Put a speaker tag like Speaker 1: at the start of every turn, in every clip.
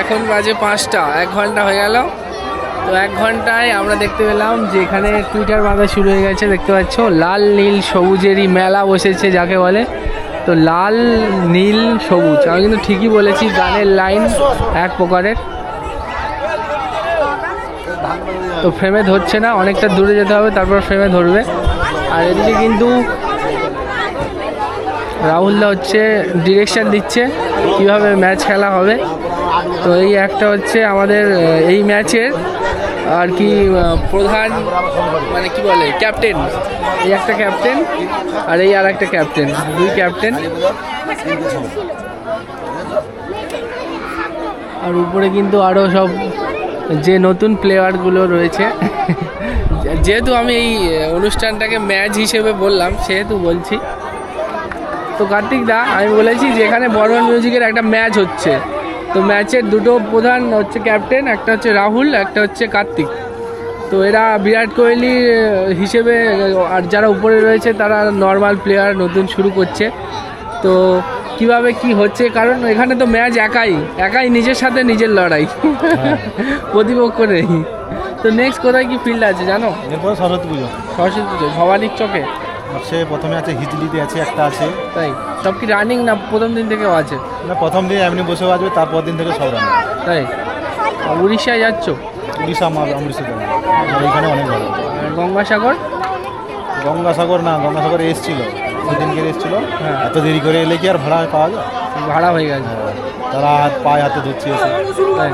Speaker 1: এখন বাজে পাঁচটা এক ঘন্টা হয়ে গেল তো এক ঘন্টায় আমরা দেখতে পেলাম যে এখানে টুইটার বাঁধা শুরু হয়ে গেছে দেখতে পাচ্ছ লাল নীল সবুজেরই মেলা বসেছে যাকে বলে তো লাল নীল সবুজ আমি কিন্তু ঠিকই বলেছি গানের লাইন এক প্রকারের তো ফ্রেমে ধরছে না অনেকটা দূরে যেতে হবে তারপর ফ্রেমে ধরবে আর এদিকে কিন্তু রাহুলদা হচ্ছে ডিরেকশান দিচ্ছে কীভাবে ম্যাচ খেলা হবে তো এই একটা হচ্ছে আমাদের এই ম্যাচের আর কি প্রধান মানে কি বলে ক্যাপ্টেন এই একটা ক্যাপ্টেন আর এই আর একটা ক্যাপ্টেন দুই ক্যাপ্টেন আর উপরে কিন্তু আরও সব যে নতুন প্লেয়ারগুলো রয়েছে যেহেতু আমি এই অনুষ্ঠানটাকে ম্যাচ হিসেবে বললাম সেহেতু বলছি তো কার্তিক দা আমি বলেছি যে এখানে বর্মন মিউজিকের একটা ম্যাচ হচ্ছে তো ম্যাচের দুটো প্রধান হচ্ছে ক্যাপ্টেন একটা হচ্ছে রাহুল একটা হচ্ছে কার্তিক তো এরা বিরাট কোহলি হিসেবে আর যারা উপরে রয়েছে তারা নর্মাল প্লেয়ার নতুন শুরু করছে তো কিভাবে কি হচ্ছে কারণ এখানে তো ম্যাচ একাই একাই নিজের সাথে নিজের লড়াই হ্যাঁ। প্রতিপক্ষ নেই তো নেক্সট কোথায় কি ফিল্ড আছে জানো সরস্বতী পুজো সরস্বতী পুজো ভবানীর চকে
Speaker 2: সে প্রথমে আছে হিজলিতে আছে একটা আছে
Speaker 1: তাই সব কি রানিং না প্রথম দিন থেকেও আছে
Speaker 2: না প্রথম দিন এমনি বসে আসবে তারপর দিন থেকে সব রানিং
Speaker 1: তাই আর উড়িষ্যায় যাচ্ছ
Speaker 2: উড়িষ্যা আমার অমৃতসর যাবো। ওইখানে
Speaker 1: অনেক ভালো গঙ্গাসাগর
Speaker 2: গঙ্গাসাগর না গঙ্গাসাগর এসছিল সেদিনকে এসছিল হ্যাঁ। এত দেরি করে এলে কি আর ভাড়া পাওয়া যায়
Speaker 1: ভাড়া হয়ে গেছে হ্যাঁ,
Speaker 2: তারা হাত পায়ে হাতে ধরছি এসে তাই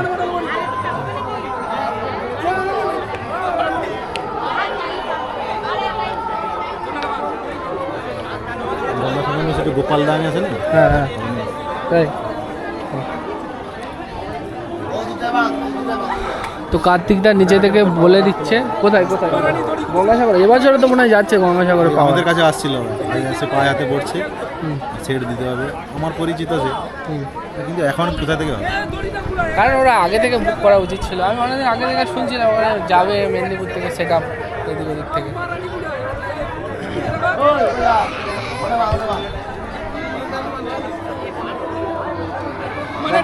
Speaker 2: গোপাল আছে না
Speaker 1: হ্যাঁ হ্যাঁ তাই তো কার্তিকটা নিচে থেকে বলে দিচ্ছে কোথায় কোথায় গঙ্গাসাগর এবছরে তো মনে হয় যাচ্ছে গঙ্গাসাগরে
Speaker 2: আমাদের কাছে আসছিল সে পায়ে হাতে পড়ছে ছেড়ে দিতে হবে আমার পরিচিত সে কিন্তু এখন কোথা থেকে হবে
Speaker 1: কারণ ওরা আগে থেকে বুক করা উচিত ছিল আমি অনেকদিন আগে থেকে শুনছিলাম ওরা যাবে মেদিনীপুর থেকে সেট আপ এদিক ওদিক থেকে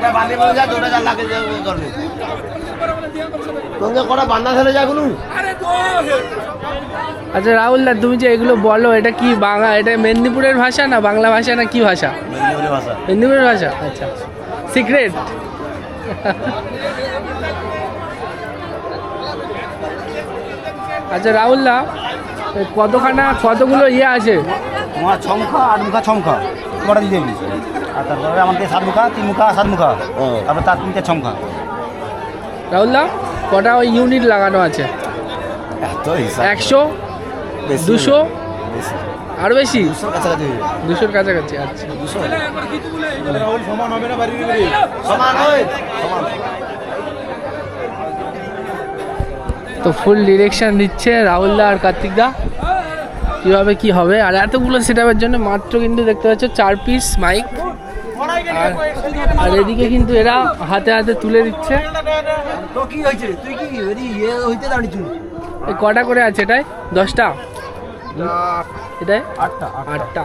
Speaker 1: আচ্ছা রাহুল দা তুমি যে এগুলো বলো এটা কি বাংলা এটা মেদিনীপুরের ভাষা না বাংলা ভাষা না কি ভাষা মেদিনীপুরের ভাষা আচ্ছা সিক্রেট আচ্ছা রাহুল দা কতখানা কতগুলো ইয়ে আছে
Speaker 2: ছমখা মুখা ছমখা কটা আর তারপরে আমাদের সাত মুখা তিন মুখা সাত মুখা তারপরে তার তিনটে
Speaker 1: কটা ওই ইউনিট লাগানো আছে একশো দুশো আরও বেশি দুশোর কাছাকাছি আচ্ছা তো ফুল ডিরেকশন দিচ্ছে দা আর কার্তিকদা কীভাবে কি হবে আর এতগুলো সেট জন্য মাত্র কিন্তু দেখতে পাচ্ছ চার পিস মাইক আর এদিকে কিন্তু এরা হাতে হাতে তুলে দিচ্ছে ইয়ে কটা করে আছে এটাই দশটা এটাই আটটা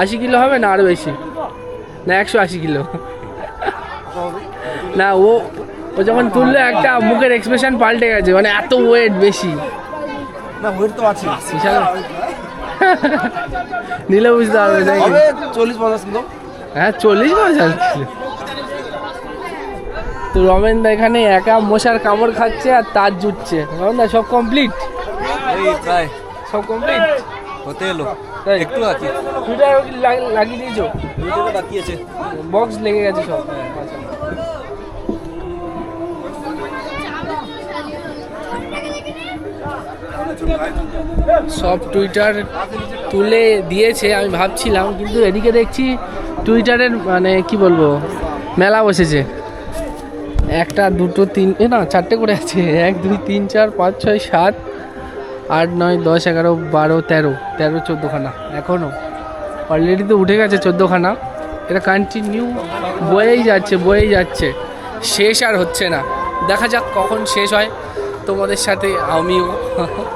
Speaker 1: আশি কিলো হবে না আরো বেশি না একশো আশি কিলো না ও ও যখন তুললো একটা মুখের এক্সপ্রেশন পাল্টে গেছে মানে এত ওয়েট বেশি
Speaker 2: না ওয়েট তো আছে বিশাল
Speaker 1: নিলে বুঝতে পারবে
Speaker 2: চল্লিশ পঞ্চাশ কিলো
Speaker 1: হ্যাঁ চল্লিশ পঞ্চাশ কিলো রমেন দা এখানে একা মশার কামড় খাচ্ছে আর তার জুটছে রমেন দা সব কমপ্লিট সব কমপ্লিট
Speaker 2: হতে এলো একটু আছে লাগিয়ে দিয়েছো বাকি আছে
Speaker 1: বক্স লেগে গেছে সব সব টুইটার তুলে দিয়েছে আমি ভাবছিলাম কিন্তু এদিকে দেখছি টুইটারের মানে কি বলবো মেলা বসেছে একটা দুটো তিন না চারটে করে আছে এক দুই তিন চার পাঁচ ছয় সাত আট নয় দশ এগারো বারো তেরো তেরো চোদ্দোখানা এখনও অলরেডি তো উঠে গেছে চোদ্দোখানা এটা কন্টিনিউ বয়েই যাচ্ছে বয়েই যাচ্ছে শেষ আর হচ্ছে না দেখা যাক কখন শেষ হয় তোমাদের সাথে আমিও